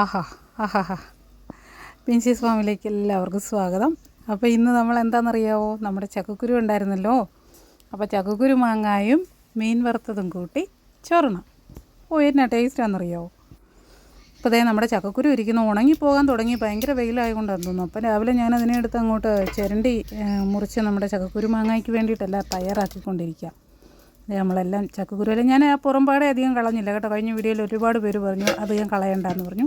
ആഹാ ആഹാ പിൻസീസ് ഫാമിലേക്ക് എല്ലാവർക്കും സ്വാഗതം. അപ്പോൾ ഇന്ന് നമ്മൾ എന്താണെന്നറിയാവോ? നമ്മുടെ ചക്കക്കുരു ഉണ്ടായിരുന്നല്ലോ. അപ്പോൾ ചക്കക്കുരു മാങ്ങായും മീൻ വറുത്തതും കൂട്ടി ചോറണം. ഓ എന്നാ ടേസ്റ്റാണെന്നറിയാവോ അപ്പോൾ അതേ നമ്മുടെ ചക്കക്കുരു ഇരിക്കുന്നു. ഉണങ്ങിപ്പോകാൻ തുടങ്ങി. ഭയങ്കര വെയിലായതുകൊണ്ടാണ് തോന്നുന്നു. അപ്പോൾ രാവിലെ ഞാൻ അതിനെ എടുത്ത് അങ്ങോട്ട് ചിരണ്ടി മുറിച്ച് നമ്മുടെ ചക്കക്കുരു മാങ്ങായ്ക്ക് വേണ്ടിയിട്ടല്ല തയ്യാറാക്കിക്കൊണ്ടിരിക്കുക നമ്മളെല്ലാം ചക്കക്കുരുവെല്ലാം ഞാൻ ആ പുറംപാടെ അധികം കളഞ്ഞില്ല കേട്ടോ. കഴിഞ്ഞ വീഡിയോയിൽ ഒരുപാട് പേര് പറഞ്ഞു അധികം കളയണ്ടെന്ന് പറഞ്ഞു.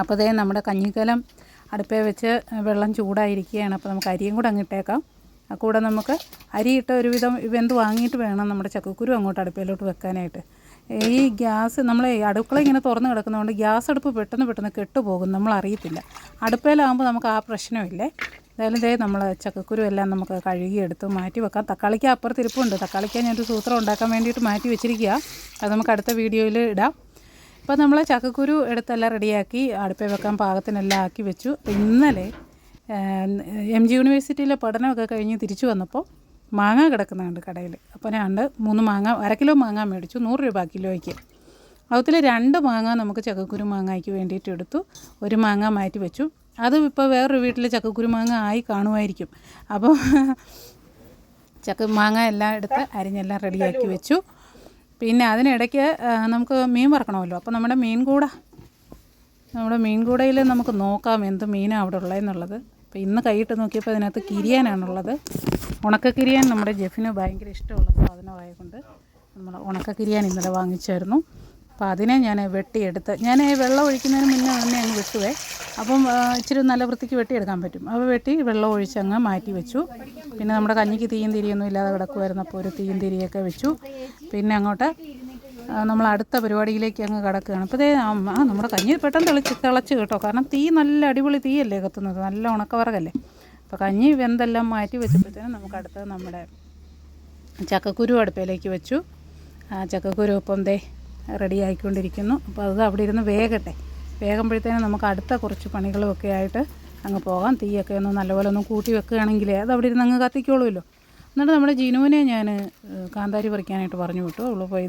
അപ്പോൾ അതേ നമ്മുടെ കഞ്ഞിക്കലം അടുപ്പേ വെച്ച് വെള്ളം ചൂടായിരിക്കുകയാണ്. അപ്പോൾ നമുക്ക് അരിയും കൂടെ അങ്ങിട്ടേക്കാം ആ കൂടെ നമുക്ക് അരി ഇട്ട ഒരുവിധം വെന്ത് വാങ്ങിയിട്ട് വേണം നമ്മുടെ ചക്കക്കുരു അങ്ങോട്ട് അടുപ്പയിലോട്ട് വെക്കാനായിട്ട്. ഈ ഗ്യാസ് നമ്മൾ അടുക്കള ഇങ്ങനെ തുറന്ന് കിടക്കുന്നതുകൊണ്ട് ഗ്യാസ് അടുപ്പ് പെട്ടെന്ന് പെട്ടെന്ന് കെട്ടുപോകും. നമ്മൾ അറിയത്തില്ല അടുപ്പയിലാകുമ്പോൾ നമുക്ക് ആ പ്രശ്നമില്ലേ? എന്തായാലും ദേ നമ്മൾ ചക്കക്കുരു എല്ലാം നമുക്ക് കഴുകിയെടുത്ത് മാറ്റി വെക്കാം. തക്കാളിക്ക് അപ്പുറത്ത് ഇരിപ്പുണ്ട് തക്കാളിക്ക് ഞാനൊരു സൂത്രം ഉണ്ടാക്കാൻ വേണ്ടിയിട്ട് മാറ്റി വെച്ചിരിക്കുക അത് നമുക്ക് അടുത്ത വീഡിയോയിൽ ഇടാം. അപ്പോൾ നമ്മൾ ചക്കക്കുരു എടുത്തെല്ലാം റെഡിയാക്കി അടുപ്പേ വെക്കാൻ പാകത്തിനെല്ലാം ആക്കി വെച്ചു. ഇന്നലെ എം ജി യൂണിവേഴ്സിറ്റിയിലെ പഠനമൊക്കെ കഴിഞ്ഞ് തിരിച്ചു വന്നപ്പോൾ മാങ്ങ കിടക്കുന്നുണ്ട് കടയിൽ അപ്പോൾ ഞാൻ ഉണ്ട് മൂന്ന് മാങ്ങ അര കിലോ മാങ്ങ മേടിച്ചു. നൂറ് രൂപ കിലോയ്ക്ക്. അതിൽ രണ്ട് മാങ്ങ നമുക്ക് ചക്കക്കുരു മാങ്ങയ്ക്ക് വേണ്ടിയിട്ട് എടുത്തു. ഒരു മാങ്ങ മാറ്റി വെച്ചു. അത് ഇപ്പോൾ വേറൊരു വീട്ടിൽ ചക്കക്കുരു മാങ്ങ ആയി കാണുമായിരിക്കും. അപ്പോൾ ചക്ക മാങ്ങ എല്ലാം എടുത്ത് അരിഞ്ഞെല്ലാം റെഡിയാക്കി വെച്ചു. പിന്നെ അതിനിടയ്ക്ക് നമുക്ക് മീൻ വറക്കണമല്ലോ. അപ്പോൾ നമ്മുടെ മീൻ കൂട നമ്മുടെ മീൻ കൂടയിൽ നമുക്ക് നോക്കാം എന്ത് മീനാണ് അവിടെ ഉള്ളതെന്നുള്ളത്. അപ്പോൾ ഇന്ന് കൈയിട്ട് നോക്കിയപ്പോൾ അതിനകത്ത് കിരിയാനാണുള്ളത്. ഉണക്ക കിരിയാൻ നമ്മുടെ ജെഫിന് ഭയങ്കര ഇഷ്ടമുള്ള സാധനമായതുകൊണ്ട് നമ്മൾ ഉണക്കക്കിരിയാൻ ഇന്നലെ വാങ്ങിച്ചായിരുന്നു. അപ്പോൾ അതിനെ ഞാൻ വെട്ടിയെടുത്ത് ഞാൻ വെള്ളം ഒഴിക്കുന്നതിന് മുന്നേ തന്നെ അങ്ങ് വെട്ടുവേ. അപ്പം ഇച്ചിരി നല്ല വൃത്തിക്ക് വെട്ടിയെടുക്കാൻ പറ്റും. അപ്പോൾ വെട്ടി വെള്ളം ഒഴിച്ച് അങ്ങ് മാറ്റി വെച്ചു. പിന്നെ നമ്മുടെ കഞ്ഞിക്ക് തീയും തിരിയൊന്നും ഇല്ലാതെ കിടക്കുമായിരുന്നു അപ്പോൾ ഒരു തീയും തിരിയൊക്കെ വെച്ചു. പിന്നെ അങ്ങോട്ട് നമ്മൾ അടുത്ത പരിപാടിയിലേക്ക് അങ്ങ് കിടക്കുകയാണ്. അപ്പോൾ ഇതേ ആ ആ, നമ്മുടെ കഞ്ഞി പെട്ടെന്ന് തെളിച്ച് തിളച്ച് കേട്ടോ. കാരണം തീ നല്ല അടിപൊളി തീയല്ലേ കത്തുന്നത്. നല്ല ഉണക്കവറകല്ലേ. അപ്പോൾ കഞ്ഞി വെന്തെല്ലാം മാറ്റി വെച്ചപ്പോഴത്തേനും നമുക്ക് അടുത്തത് നമ്മുടെ ചക്കക്കുരു അടുപ്പിലേക്ക് വെച്ചു. ആ ചക്കക്കുരു ഇപ്പം ദേ റെഡി ആയിക്കൊണ്ടിരിക്കുന്നു. അപ്പോൾ അത് അവിടെ ഇരുന്ന് വേഗട്ടെ. വേഗമ്പോഴത്തേനും നമുക്ക് അടുത്ത കുറച്ച് പണികളും ഒക്കെ ആയിട്ട് അങ്ങ് പോകാം. തീയൊക്കെ ഒന്ന് നല്ലപോലെ ഒന്ന് കൂട്ടി വെക്കുകയാണെങ്കിൽ അത് അവിടെ ഇരുന്ന് അങ്ങ് കത്തിക്കോളുമല്ലോ. എന്നിട്ട് നമ്മുടെ ജിനുവിനെ ഞാൻ കാന്താരി പറിക്കാനായിട്ട് പറഞ്ഞു വിട്ടു. അവൾ പോയി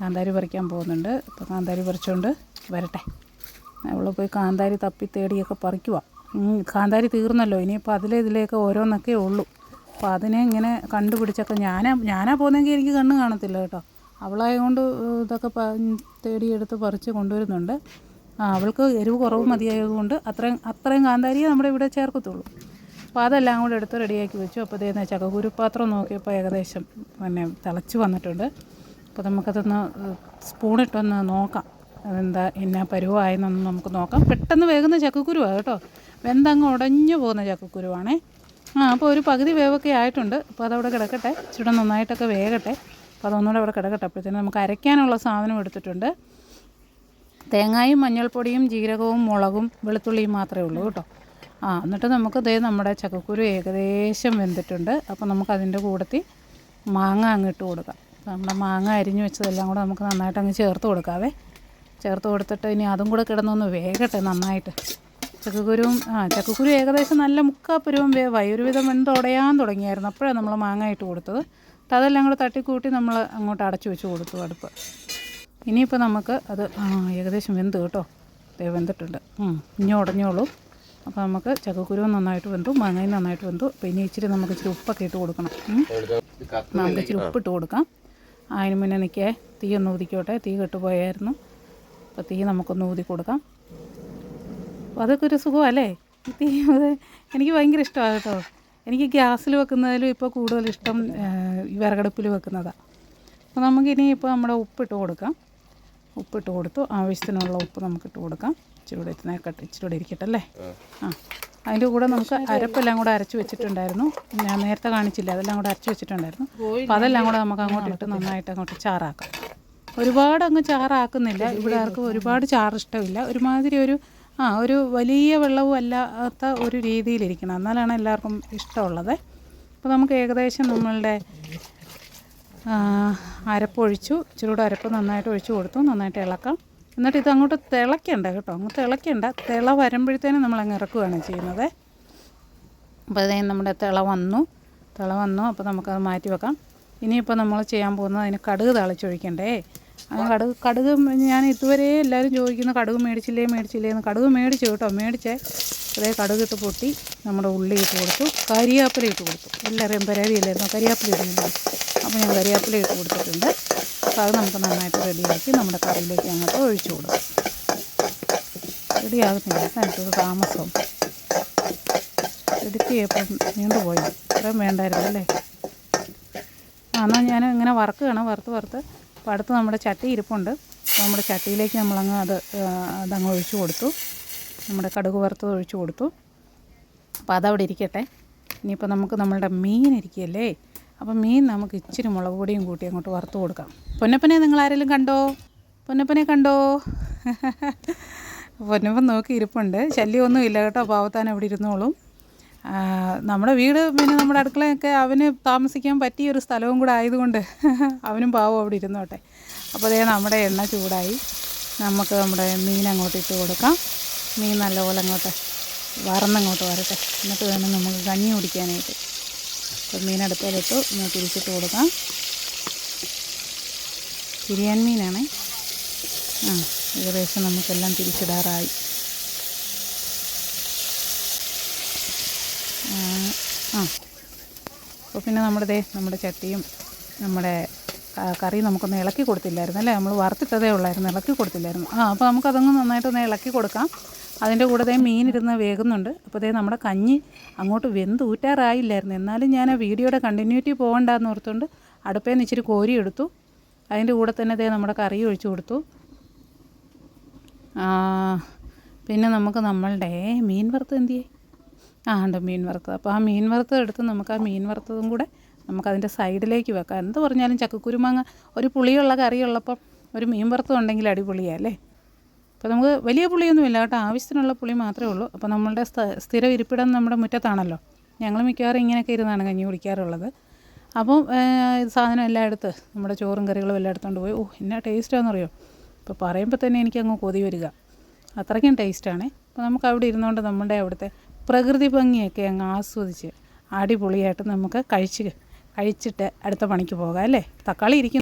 കാന്താരി പറിക്കാൻ പോകുന്നുണ്ട്. അപ്പോൾ കാന്താരി പറിച്ചുകൊണ്ട് വരട്ടെ. അവൾ പോയി കാന്താരി തപ്പി തേടിയൊക്കെ പറിക്കുക കാന്താരി തീർന്നല്ലോ. ഇനിയിപ്പോൾ അതിലെ ഇതിലേക്ക് ഓരോന്നൊക്കെ ഉള്ളൂ. അപ്പോൾ അതിനെ ഇങ്ങനെ കണ്ടുപിടിച്ചൊക്കെ ഞാനാ ഞാനാ പോകുന്നെങ്കിൽ എനിക്ക് കണ്ണ് കാണത്തില്ല കേട്ടോ. അവളായതുകൊണ്ട് ഇതൊക്കെ തേടിയെടുത്ത് പറിച്ച് കൊണ്ടുവരുന്നുണ്ട്. ആ അവൾക്ക് എരിവ് കുറവ് മതിയായതുകൊണ്ട് അത്രയും അത്രയും കാന്താരിയെ നമ്മുടെ ഇവിടെ ചേർക്കത്തുള്ളൂ. അപ്പോൾ അതെല്ലാം കൂടെ എടുത്ത് റെഡിയാക്കി വെച്ചു. അപ്പോൾ ഇതേന്ന് ചക്കക്കുരു പാത്രം നോക്കിയപ്പോൾ ഏകദേശം പിന്നെ തിളച്ച് വന്നിട്ടുണ്ട്. അപ്പോൾ നമുക്കതൊന്ന് സ്പൂണിട്ടൊന്ന് നോക്കാം. അതെന്താ എന്നാ പരുവായെന്നൊന്ന് നമുക്ക് നോക്കാം. പെട്ടെന്ന് വേകുന്ന ചക്കക്കുരുവാണ് കേട്ടോ. വെന്തങ്ങ് ഉടഞ്ഞു പോകുന്ന ചക്കക്കുരുവാണേ ആ അപ്പോൾ ഒരു പകുതി വേവൊക്കെ ആയിട്ടുണ്ട്. അപ്പോൾ അതവിടെ കിടക്കട്ടെ. ചുട നന്നായിട്ടൊക്കെ വേകട്ടെ. അപ്പോൾ അതൊന്നുകൂടെ അവിടെ കിടക്കട്ടെ. അപ്പോഴത്തേനും നമുക്ക് അരയ്ക്കാനുള്ള സാധനം എടുത്തിട്ടുണ്ട്. തേങ്ങായും മഞ്ഞൾപ്പൊടിയും ജീരകവും മുളകും വെളുത്തുള്ളിയും മാത്രമേ ഉള്ളൂ കേട്ടോ. ആ എന്നിട്ട് നമുക്ക് ദേ നമ്മുടെ ചക്കക്കുരു ഏകദേശം വെന്തിട്ടുണ്ട്. അപ്പോൾ നമുക്ക് അതിന്റെ കൂടത്തിൽ മാങ്ങ അങ്ങ് ഇട്ട് കൊടുക്കാം. നമ്മുടെ മാങ്ങ അരിഞ്ഞു വെച്ചതെല്ലാം കൂടെ നമുക്ക് നന്നായിട്ട് അങ്ങ് ചേർത്ത് കൊടുക്കാവേ. ചേർത്ത് കൊടുത്തിട്ട് ഇനി അതും കൂടെ കിടന്നൊന്ന് വേകട്ടെ നന്നായിട്ട്. ചക്കക്കുരുവും ആ ചക്കക്കുരു ഏകദേശം നല്ല മുക്കാപ്പുരവും വേവായി ഒരുവിധം വെന്തുടയാൻ തുടങ്ങിയായിരുന്നു. അപ്പോഴാണ് നമ്മൾ മാങ്ങ ഇട്ട് കൊടുത്തത്. എന്നിട്ട് അതെല്ലാം കൂടെ തട്ടിക്കൂട്ടി നമ്മൾ അങ്ങോട്ട് അടച്ചു വെച്ച് കൊടുത്തു അടുപ്പ്. ഇനിയിപ്പോൾ നമുക്ക് അത് ഏകദേശം വെന്ത് കേട്ടോ. വെന്തിട്ടുണ്ട്. ഇനി ഉടഞ്ഞോളൂ. അപ്പോൾ നമുക്ക് ചക്കക്കുരു നന്നായിട്ട് വെന്തു മാങ്ങയും നന്നായിട്ട് വെന്തു. അപ്പോൾ ഇനി ഇച്ചിരി നമുക്ക് ഇച്ചിരി ഉപ്പൊക്കെ ഇട്ട് കൊടുക്കണം. നമുക്ക് ഇച്ചിരി ഉപ്പിട്ട് കൊടുക്കാം. അതിന് മുന്നേ നിൽക്കേ തീ ഒന്ന് ഊതിക്കോട്ടെ. തീ കെട്ടുപോയായിരുന്നു അപ്പോൾ തീ നമുക്കൊന്ന് ഊതി കൊടുക്കാം. അപ്പോൾ അതൊക്കെ ഒരു സുഖമല്ലേ? തീ എനിക്ക് ഭയങ്കര ഇഷ്ടമാണ് കേട്ടോ. എനിക്ക് ഗ്യാസിൽ വെക്കുന്നതിലും ഇപ്പോൾ കൂടുതൽ ഇഷ്ടം വിറകടുപ്പിൽ വെക്കുന്നതാണ് അപ്പോൾ നമുക്കിനി ഇപ്പോൾ നമ്മുടെ ഉപ്പിട്ട് കൊടുക്കാം. ഉപ്പിട്ട് കൊടുത്തു. ആവശ്യത്തിനുള്ള ഉപ്പ് നമുക്ക് ഇട്ട് കൊടുക്കാം. ഇച്ചിരി കൂടെ ഇത്തിനേക്കട്ടെ ഇച്ചിരി കൂടെ ഇരിക്കട്ടെ അല്ലേ ആ. അതിന്റെ കൂടെ നമുക്ക് അരപ്പെല്ലാം കൂടെ അരച്ച് വെച്ചിട്ടുണ്ടായിരുന്നു. ഞാൻ നേരത്തെ കാണിച്ചില്ല. അതെല്ലാം കൂടെ അരച്ച് വെച്ചിട്ടുണ്ടായിരുന്നു. അപ്പോൾ അതെല്ലാം കൂടെ നമുക്ക് അങ്ങോട്ട് ഇട്ട് നന്നായിട്ട് അങ്ങോട്ട് ചാറാക്കാം. ഒരുപാട് അങ്ങ് ചാറാക്കുന്നില്ല. ഇവിടെ ആർക്കും ഒരുപാട് ചാറ് ഇഷ്ടമില്ല. ഒരുമാതിരി ഒരു ആ ഒരു വലിയ വെള്ളവും അല്ലാത്ത ഒരു രീതിയിലിരിക്കണം. എന്നാലാണ് എല്ലാവർക്കും ഇഷ്ടമുള്ളത്. അപ്പോൾ നമുക്ക് ഏകദേശം നമ്മളുടെ അരപ്പൊഴിച്ചു ഇച്ചിരി കൂടെ അരപ്പ് നന്നായിട്ട് ഒഴിച്ചു കൊടുത്തു. നന്നായിട്ട് ഇളക്കാം. എന്നിട്ട് ഇത് അങ്ങോട്ട് കേട്ടോ. അങ്ങ് തിളയ്ക്കണ്ട. തിള വരുമ്പോഴത്തേനും നമ്മൾ അങ്ങ് ഇറക്കുകയാണ് ചെയ്യുന്നത്. അപ്പോൾ അതേ നമ്മുടെ തിള വന്നു. തിള വന്നു. അപ്പോൾ നമുക്കത് മാറ്റി വെക്കാം. ഇനിയിപ്പോൾ നമ്മൾ ചെയ്യാൻ പോകുന്നത് അതിന് കടുക് തളിച്ചൊഴിക്കണ്ടേ? കടുക് കടുക് ഞാൻ ഇതുവരെ എല്ലാവരും ചോദിക്കുന്നു കടുക് മേടിച്ചില്ലേ മേടിച്ചില്ലേ എന്ന് കടുക് മേടിച്ചു കേട്ടോ. മേടിച്ചേ. അതേ കടുക് ഇട്ട് പൊട്ടി നമ്മുടെ ഉള്ളി ഇട്ട് കൊടുത്തു. കരിയാപ്പില ഇട്ട് കൊടുത്തു. എല്ലാവരെയും പരാതിയില്ലായിരുന്നു കരിയാപ്പില ഇടുന്നില്ല അപ്പോൾ ഞാൻ കരിയാപ്പില ഇട്ട് കൊടുത്തിട്ടുണ്ട്. അപ്പോൾ അത് നമുക്ക് നന്നായിട്ട് റെഡിയാക്കി നമ്മുടെ കറിയിലേക്ക് അങ്ങോട്ട് ഒഴിച്ചു കൊടുക്കും. റെഡിയാകുന്നില്ല അതിനകത്ത് താമസം. എടുത്തിയപ്പം നീണ്ടുപോയി. ഇത്രയും വേണ്ടായിരുന്നു അല്ലേ? എന്നാൽ ഞാൻ ഇങ്ങനെ വറുക്കുകയാണ്. വറുത്ത് വറുത്ത് അപ്പോൾ അടുത്ത് നമ്മുടെ ചട്ടി ഇരിപ്പുണ്ട്. നമ്മുടെ ചട്ടിയിലേക്ക് നമ്മളങ്ങ് അത് അതങ്ങ് ഒഴിച്ചു കൊടുത്തു. നമ്മുടെ കടുക് വറുത്തത് ഒഴിച്ചു കൊടുത്തു. അപ്പോൾ അതവിടെ ഇരിക്കട്ടെ. ഇനിയിപ്പോൾ നമുക്ക് നമ്മളുടെ മീൻ ഇരിക്കുകയല്ലേ അപ്പോൾ മീൻ നമുക്ക് ഇച്ചിരി മുളക് പൊടിയും കൂട്ടി അങ്ങോട്ട് വറുത്ത് കൊടുക്കാം. പൊന്നപ്പനെ നിങ്ങൾ ആരെങ്കിലും കണ്ടോ? പൊന്നപ്പനെ കണ്ടോ? പൊന്നപ്പൻ നോക്കി ഇരിപ്പുണ്ട്. ശല്യമൊന്നും ഇല്ല കേട്ടോ. പാവത്താൻ അവിടെ ഇരുന്നോളും. നമ്മുടെ വീട് പിന്നെ നമ്മുടെ അടുക്കളയൊക്കെ അവന് താമസിക്കാൻ പറ്റിയ ഒരു സ്ഥലവും കൂടെ ആയതുകൊണ്ട് അവനും പാവം അവിടെ ഇരുന്നോട്ടെ. അപ്പോൾ അതേ നമ്മുടെ എണ്ണ ചൂടായി. നമുക്ക് നമ്മുടെ മീൻ അങ്ങോട്ട് ഇട്ട് കൊടുക്കാം. മീൻ നല്ലപോലെ അങ്ങോട്ട് വറന്നങ്ങോട്ട് വരട്ടെ. എന്നിട്ട് വേണം നമുക്ക് കഞ്ഞി കുടിക്കാനായിട്ട്. അപ്പോൾ മീൻ അടുപ്പിലിട്ട്. ഒന്ന് തിരിച്ചിട്ട് കൊടുക്കാം. തിരിയാൻ മീനാണേ. ആ ഏകദേശം നമുക്കെല്ലാം തിരിച്ചിടാറായി. ആ. അപ്പോൾ പിന്നെ നമ്മുടെ ദേ നമ്മുടെ ചട്ടിയും നമ്മുടെ കറി നമുക്കൊന്ന് ഇളക്കി കൊടുത്തില്ലായിരുന്നു അല്ലേ? നമ്മൾ വറുത്തിട്ടതേ ഉള്ളായിരുന്നു. ഇളക്കി കൊടുത്തില്ലായിരുന്നു. ആ അപ്പോൾ നമുക്കതങ്ങ് നന്നായിട്ടൊന്ന് ഇളക്കി കൊടുക്കാം. അതിന്റെ കൂടെ ദേ മീൻ ഇരുന്ന് വേകുന്നുണ്ട്. അപ്പോൾ ദേ നമ്മുടെ കഞ്ഞി അങ്ങോട്ട് വെന്ത് ഊറ്റാറായില്ലായിരുന്നു. എന്നാലും ഞാൻ ആ വീഡിയോയുടെ കണ്ടിന്യൂറ്റി പോകണ്ടെന്ന് ഓർത്തുകൊണ്ട് അടുപ്പേ നിന്ന് ഇച്ചിരി കോരി എടുത്തു. അതിന്റെ കൂടെ തന്നെ ദേ നമ്മുടെ കറി ഒഴിച്ചു കൊടുത്തു. പിന്നെ നമുക്ക് നമ്മളുടെ മീൻ വറുത്ത് എന്തിയേ? ആ ഉണ്ട്. മീൻ വറുത്തത്. അപ്പോൾ ആ മീൻ വറുത്തത് എടുത്ത് നമുക്ക് ആ മീൻ വറുത്തതും കൂടെ നമുക്കതിന്റെ സൈഡിലേക്ക് വെക്കാം. എന്ത് പറഞ്ഞാലും ചക്കക്കുരുമാങ്ങ ഒരു പുളിയുള്ള കറിയുള്ളപ്പം ഒരു മീൻ വറുത്തത് ഉണ്ടെങ്കിൽ അടിപൊളിയാണ് അല്ലേ? അപ്പോൾ നമുക്ക് വലിയ പുളിയൊന്നുമില്ല കേട്ടോ. ആവശ്യത്തിനുള്ള പുളി മാത്രമേ ഉള്ളൂ. അപ്പോൾ നമ്മളുടെ സ്ഥ- സ്ഥിര ഇരിപ്പിടം നമ്മുടെ മുറ്റത്താണല്ലോ. ഞങ്ങൾ മിക്കവാറും ഇങ്ങനെയൊക്കെ ഇരുന്നാണ് കഞ്ഞി കുടിക്കാറുള്ളത്. അപ്പം സാധനം എല്ലാം എടുത്ത് നമ്മുടെ ചോറും കറികളും എല്ലാം എടുത്തുകൊണ്ട് പോയി. ഓ എന്നാ ടേസ്റ്റാണെന്നറിയോ ഇപ്പോൾ പറയുമ്പോൾ തന്നെ എനിക്കങ്ങ് കൊതി വരിക. അത്രയ്ക്കും ടേസ്റ്റാണ് അപ്പോൾ നമുക്ക് അവിടെ ഇരുന്നുകൊണ്ട് നമ്മുടെ അവിടുത്തെ പ്രകൃതി ഭംഗിയൊക്കെ അങ്ങ് ആസ്വദിച്ച് അടിപൊളിയായിട്ട് നമുക്ക് കഴിച്ച് കഴിച്ചിട്ട് അടുത്ത പണിക്ക് പോകാം അല്ലേ? തക്കാളി ഇരിക്കും